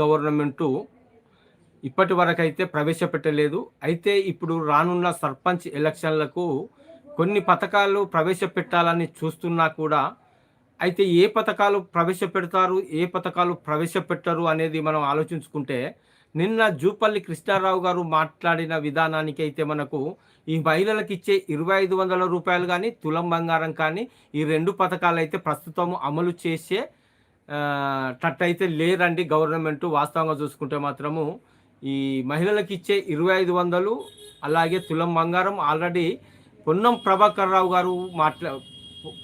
Government ఇప్పటి వరకైతే ప్రవేశపెట్టలేదు. అయితే ఇప్పుడు రానున్న సర్పంచ్ ఎలక్షన్లకు కొన్ని పథకాలు ప్రవేశపెట్టాలని చూస్తున్నా కూడా అయితే ఏ పథకాలు ప్రవేశపెడతారు ఏ పథకాలు ప్రవేశపెట్టరు అనేది మనం ఆలోచించుకుంటే నిన్న జూపల్లి కృష్ణారావు గారు మాట్లాడిన విధానానికి అయితే మనకు ఈ మహిళలకు ఇచ్చే ఇరవై ఐదు వందల రూపాయలు కానీ తులం బంగారం కానీ ఈ రెండు పథకాలు అయితే ప్రస్తుతం అమలు చేసే టట్టయితే లేరండి గవర్నమెంట్ వాస్తవంగా చూసుకుంటే మాత్రము ఈ మహిళలకు ఇచ్చే ఇరవై ఐదు వందలు అలాగే తులం బంగారం ఆల్రెడీ పొన్నం ప్రభాకర్ రావు గారు మాట్లా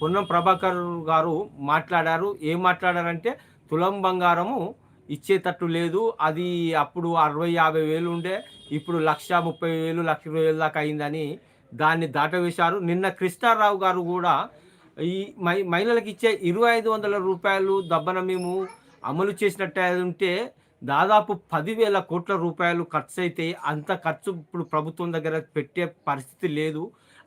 పొన్నం ప్రభాకర్ గారు మాట్లాడారు. ఏం మాట్లాడారంటే తులం బంగారము ఇచ్చేటట్టు లేదు. అది అప్పుడు అరవై యాభై వేలు ఉండే ఇప్పుడు లక్ష ముప్పై వేలు లక్ష ఇరవై వేలు దాకా అయిందని దాన్ని దాటవేశారు. నిన్న కృష్ణారావు గారు కూడా ఈ మై మహిళలకు ఇచ్చే ఇరవై ఐదు వందల రూపాయలు దబ్బన మేము అమలు చేసినట్టే ఉంటే దాదాపు పదివేల కోట్ల రూపాయలు ఖర్చు అయితే అంత ఖర్చు ఇప్పుడు ప్రభుత్వం దగ్గర పెట్టే పరిస్థితి లేదు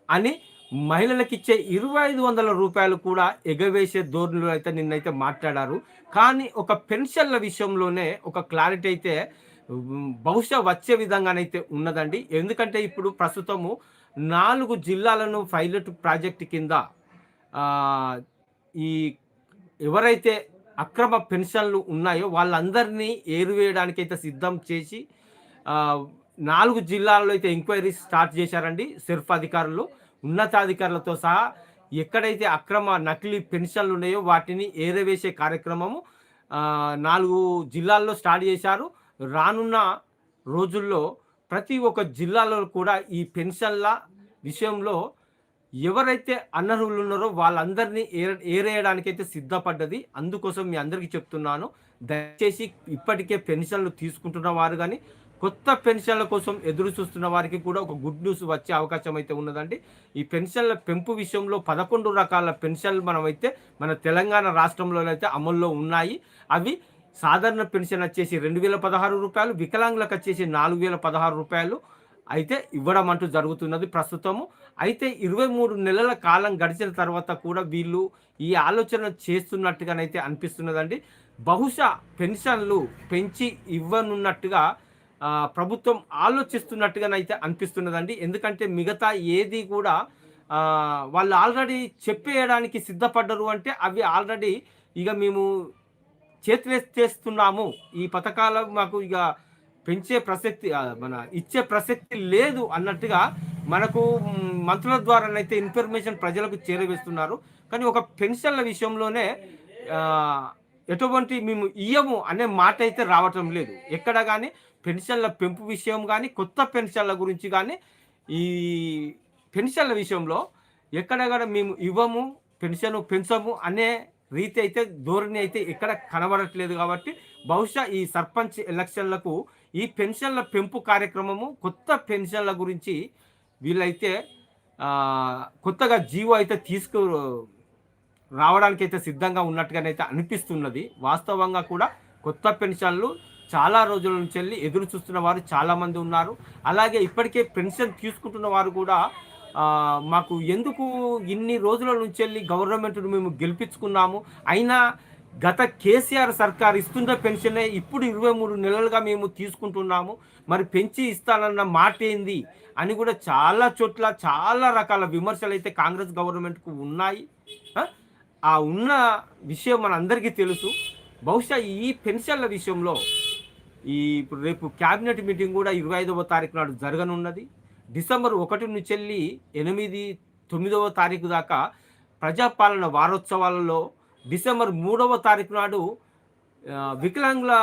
అని మహిళలకు ఇచ్చే ఇరవై ఐదు వందల రూపాయలు కూడా ఎగవేసే ధోరణిలో అయితే నిన్నైతే మాట్లాడారు. కానీ ఒక పెన్షన్ల విషయంలోనే ఒక క్లారిటీ అయితే బహుశా వచ్చే విధంగానైతే ఉన్నదండి. ఎందుకంటే ఇప్పుడు ప్రస్తుతము నాలుగు జిల్లాలను పైలట్ ప్రాజెక్ట్ కింద ఈ ఎవరైతే అక్రమ పెన్షన్లు ఉన్నాయో వాళ్ళందరినీ ఏరువేయడానికైతే సిద్ధం చేసి నాలుగు జిల్లాల్లో అయితే ఎంక్వైరీ స్టార్ట్ చేశారండి సెర్ఫ్ అధికారులు. ఉన్నతాధికారులతో సహా ఎక్కడైతే అక్రమ నకిలీ పెన్షన్లు ఉన్నాయో వాటిని ఏరవేసే కార్యక్రమము నాలుగు జిల్లాల్లో స్టార్ట్ చేశారు. రానున్న రోజుల్లో ప్రతి ఒక్క జిల్లాలో కూడా ఈ పెన్షన్ల విషయంలో ఎవరైతే అనర్హులు ఉన్నారో వాళ్ళందరినీ ఏ ఏరేయడానికైతే సిద్ధపడ్డది అందుకోసం మీ అందరికీ చెప్తున్నాను. దయచేసి ఇప్పటికే పెన్షన్లు తీసుకుంటున్న వారు కానీ కొత్త పెన్షన్ల కోసం ఎదురు చూస్తున్న వారికి కూడా ఒక గుడ్ న్యూస్ వచ్చే అవకాశం అయితే ఉన్నదండి. ఈ పెన్షన్ల పెంపు విషయంలో పదకొండు రకాల పెన్షన్లు మనమైతే మన తెలంగాణ రాష్ట్రంలోనైతే అమల్లో ఉన్నాయి. అవి సాధారణ పెన్షన్ వచ్చేసి రెండు వేల పదహారు రూపాయలు వికలాంగులకు వచ్చేసి నాలుగు వేల పదహారు రూపాయలు అయితే ఇవ్వడం అంటూ జరుగుతున్నది ప్రస్తుతము. అయితే ఇరవై మూడు నెలల కాలం గడిచిన తర్వాత కూడా వీళ్ళు ఈ ఆలోచన చేస్తున్నట్టుగానైతే అనిపిస్తున్నదండి. బహుశా పెన్షన్లు పెంచి ఇవ్వనున్నట్టుగా ప్రభుత్వం ఆలోచిస్తున్నట్టుగానైతే అనిపిస్తున్నదండి. ఎందుకంటే మిగతా ఏది కూడా వాళ్ళు ఆల్రెడీ చెప్పేయడానికి సిద్ధపడ్డరు అంటే అవి ఆల్రెడీ ఇక మేము చేతివేస్తేస్తున్నాము. ఈ పథకాలు మాకు ఇక పెంచే ప్రసక్తి మన ఇచ్చే ప్రసక్తి లేదు అన్నట్టుగా మనకు మంత్రుల ద్వారానైతే ఇన్ఫర్మేషన్ ప్రజలకు చేరవేస్తున్నారు. కానీ ఒక పెన్షన్ల విషయంలోనే ఎటువంటి మేము ఇయ్యము అనే మాట అయితే రావటం లేదు. ఎక్కడ కానీ పెన్షన్ల పెంపు విషయం కానీ కొత్త పెన్షన్ల గురించి కానీ ఈ పెన్షన్ల విషయంలో ఎక్కడ కూడా మేము ఇవ్వము పెన్షన్ పెంచము అనే రీతి అయితే ధోరణి అయితే ఎక్కడ కనబడట్లేదు కాబట్టి బహుశా ఈ సర్పంచ్ ఎలక్షన్లకు ఈ పెన్షన్ల పెంపు కార్యక్రమము కొత్త పెన్షన్ల గురించి వీళ్ళైతే కొత్తగా జీవో అయితే తీసుకు రావడానికి అయితే సిద్ధంగా ఉన్నట్టుగానైతే అనిపిస్తున్నది. వాస్తవంగా కూడా కొత్త పెన్షన్లు చాలా రోజుల నుంచి వెళ్ళి ఎదురు చూస్తున్న వారు చాలామంది ఉన్నారు. అలాగే ఇప్పటికే పెన్షన్ తీసుకుంటున్న వారు కూడా మాకు ఎందుకు ఇన్ని రోజుల నుంచి వెళ్ళి గవర్నమెంట్ను మేము గెలిపించుకున్నాము? అయినా గత కేసీఆర్ సర్కార్ ఇస్తున్న పెన్షనే ఇప్పుడు ఇరవై మూడు నెలలుగా మేము తీసుకుంటున్నాము. మరి పెంచి ఇస్తానన్న మాట ఏంది అని కూడా చాలా చోట్ల చాలా రకాల విమర్శలు అయితే కాంగ్రెస్ గవర్నమెంట్కు ఉన్నాయి. ఆ? ఆ ఉన్న విషయం మనందరికీ తెలుసు. బహుశా ఈ పెన్షన్ల విషయంలో ఈ ఇప్పుడు రేపు క్యాబినెట్ మీటింగ్ కూడా ఇరవై ఐదవ తారీఖు నాడు జరగనున్నది. డిసెంబర్ ఒకటి నుంచి వెళ్ళి ఎనిమిది తొమ్మిదవ తారీఖు దాకా ప్రజాపాలన వారోత్సవాలలో డిసెంబర్ మూడవ తారీఖు నాడు వికలాంగుల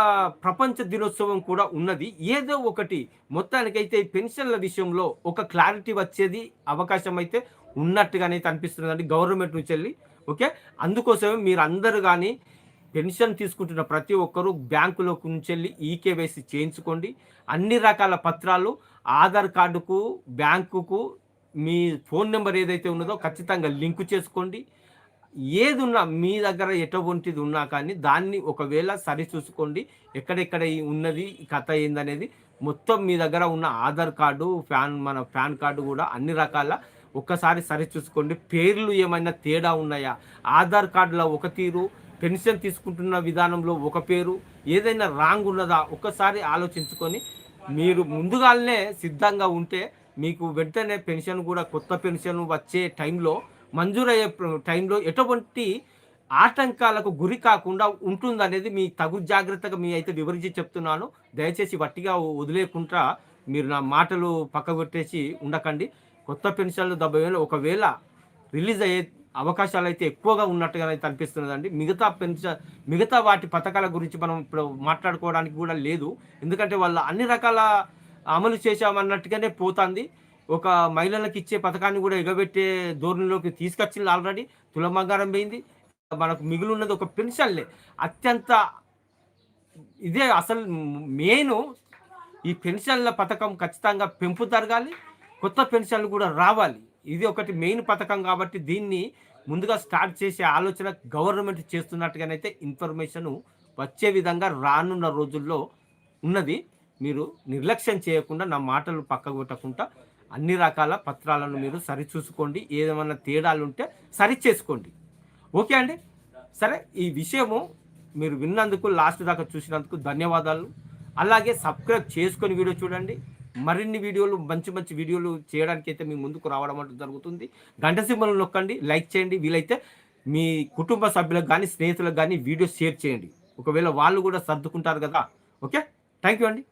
ప్రపంచ దినోత్సవం కూడా ఉన్నది. ఏదో ఒకటి మొత్తానికైతే పెన్షన్ల విషయంలో ఒక క్లారిటీ వచ్చేది అవకాశం అయితే ఉన్నట్టుగానైతే అనిపిస్తుందండి గవర్నమెంట్ నుంచి వెళ్ళి. ఓకే? అందుకోసమే మీరు అందరూ కానీ పెన్షన్ తీసుకుంటున్న ప్రతి ఒక్కరూ బ్యాంకులో నుంచి వెళ్ళి ఈకేవైసీ చేయించుకోండి. అన్ని రకాల పత్రాలు ఆధార్ కార్డుకు బ్యాంకుకు మీ ఫోన్ నెంబర్ ఏదైతే ఉన్నదో ఖచ్చితంగా లింకు చేసుకోండి. ఏది ఉన్నా మీ దగ్గర ఎటువంటిది ఉన్నా కానీ దాన్ని ఒకవేళ సరి చూసుకోండి. ఎక్కడెక్కడ ఉన్నది కథ ఏందనేది మొత్తం మీ దగ్గర ఉన్న ఆధార్ కార్డు ఫ్యాన్ మన ఫ్యాన్ కార్డు కూడా అన్ని రకాల ఒక్కసారి సరి చూసుకోండి. పేర్లు ఏమైనా తేడా ఉన్నాయా? ఆధార్ కార్డులో ఒక తీరు పెన్షన్ తీసుకుంటున్న విధానంలో ఒక పేరు ఏదైనా రాంగ్ ఉన్నదా? ఒక్కసారి ఆలోచించుకొని మీరు ముందుగానే సిద్ధంగా ఉంటే మీకు వెంటనే పెన్షన్ కూడా కొత్త పెన్షన్ వచ్చే టైంలో మంజూరయ్యే టైంలో ఎటువంటి ఆటంకాలకు గురి కాకుండా ఉంటుందనేది మీ తగు జాగ్రత్తగా మీ అయితే వివరించి చెప్తున్నాను. దయచేసి వట్టిగా వదిలేకుండా మీరు నా మాటలు పక్కగొట్టేసి ఉండకండి. కొత్త పెన్షన్లు డెబ్బై వేలు ఒకవేళ రిలీజ్ అయ్యే అవకాశాలు అయితే ఎక్కువగా ఉన్నట్టుగా అయితే అనిపిస్తున్నదండి. మిగతా పెన్షన్ మిగతా వాటి పథకాల గురించి మనం ఇప్పుడు మాట్లాడుకోవడానికి కూడా లేదు. ఎందుకంటే వాళ్ళు అన్ని రకాల అమలు చేశామన్నట్టుగానే పోతుంది. ఒక మహిళలకు ఇచ్చే పథకాన్ని కూడా ఎగబెట్టే ధోరణిలోకి తీసుకొచ్చింది ఆల్రెడీ తులమంగారం పోయింది. మనకు మిగులు ఉన్నది ఒక పెన్షన్లే అత్యంత ఇదే అసలు మెయిన్ ఈ పెన్షన్ల పథకం ఖచ్చితంగా పెంపు జరగాలి. కొత్త పెన్షన్లు కూడా రావాలి. ఇది ఒకటి మెయిన్ పథకం కాబట్టి దీన్ని ముందుగా స్టార్ట్ చేసే ఆలోచన గవర్నమెంట్ చేస్తున్నట్టుగానైతే ఇన్ఫర్మేషన్ వచ్చే విధంగా రానున్న రోజుల్లో ఉన్నది. మీరు నిర్లక్ష్యం చేయకుండా నా మాటలు పక్కగొట్టకుండా అన్ని రకాల పత్రాలను మీరు సరిచూసుకోండి. ఏదేమన్నా తేడాలు ఉంటే సరి చేసుకోండి ఓకే అండి? సరే ఈ విషయము మీరు విన్నందుకు లాస్ట్ దాకా చూసినందుకు ధన్యవాదాలు. అలాగే సబ్స్క్రైబ్ చేసుకొని వీడియో చూడండి. మరిన్ని వీడియోలు మంచి మంచి వీడియోలు చేయడానికి అయితే మీ ముందుకు రావడం అంటూ జరుగుతుంది. గంట సింబల్ నొక్కండి లైక్ చేయండి. వీలైతే మీ కుటుంబ సభ్యులకు కానీ స్నేహితులకు కానీ వీడియో షేర్ చేయండి. ఒకవేళ వాళ్ళు కూడా సర్దుకుంటారు కదా. ఓకే? థ్యాంక్ యూ అండి.